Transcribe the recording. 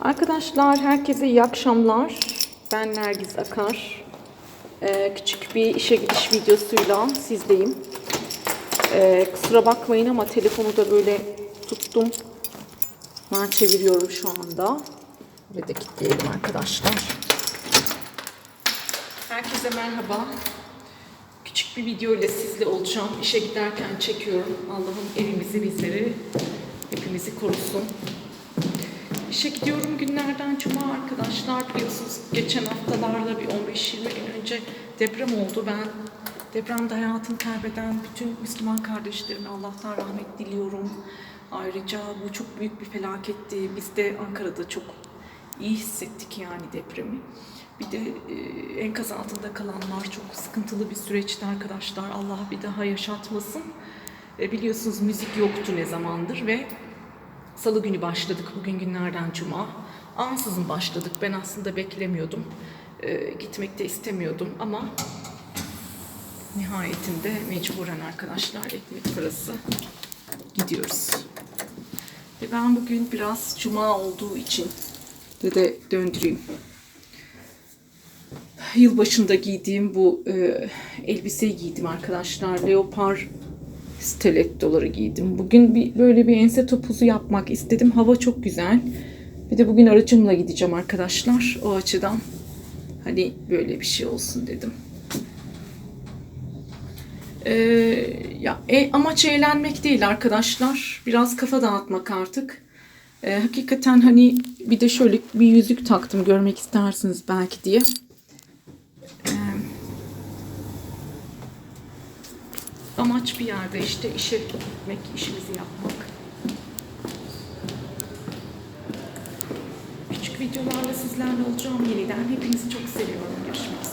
Arkadaşlar herkese iyi akşamlar. Ben Nergiz Akar. Ee, küçük bir işe gidiş videosuyla sizdeyim. Ee, kusura bakmayın ama telefonu da böyle tuttum. Ben çeviriyorum şu anda. Ve de kilitleyelim arkadaşlar. Herkese merhaba. Küçük bir video ile sizle olacağım. İşe giderken çekiyorum. Allah'ım evimizi bizleri hepimizi korusun. İşe gidiyorum günlerden cuma arkadaşlar biliyorsunuz geçen haftalarda bir 15-20 gün önce deprem oldu. Ben depremde hayatını kaybeden bütün Müslüman kardeşlerime Allah'tan rahmet diliyorum. Ayrıca bu çok büyük bir felaketti. Biz de Ankara'da çok iyi hissettik yani depremi. Bir de e, enkaz altında kalanlar çok sıkıntılı bir süreçti arkadaşlar. Allah bir daha yaşatmasın. E, biliyorsunuz müzik yoktu ne zamandır ve Salı günü başladık. Bugün günlerden cuma. Ansızın başladık. Ben aslında beklemiyordum. Ee, gitmek de istemiyordum ama nihayetinde mecburen arkadaşlar ekmek parası gidiyoruz. Ve ben bugün biraz cuma olduğu için de, de döndüreyim. Yılbaşında giydiğim bu e, elbiseyi giydim arkadaşlar. Leopar stilettoları giydim. Bugün bir böyle bir ense topuzu yapmak istedim. Hava çok güzel. Bir de bugün aracımla gideceğim arkadaşlar. O açıdan hani böyle bir şey olsun dedim. Ee, ya e, amaç eğlenmek değil arkadaşlar. Biraz kafa dağıtmak artık. Ee, hakikaten hani bir de şöyle bir yüzük taktım görmek istersiniz belki diye. Amaç bir yerde işte işe gitmek, işimizi yapmak. Küçük videolarla sizlerle olacağım yeniden. Hepinizi çok seviyorum. Görüşmek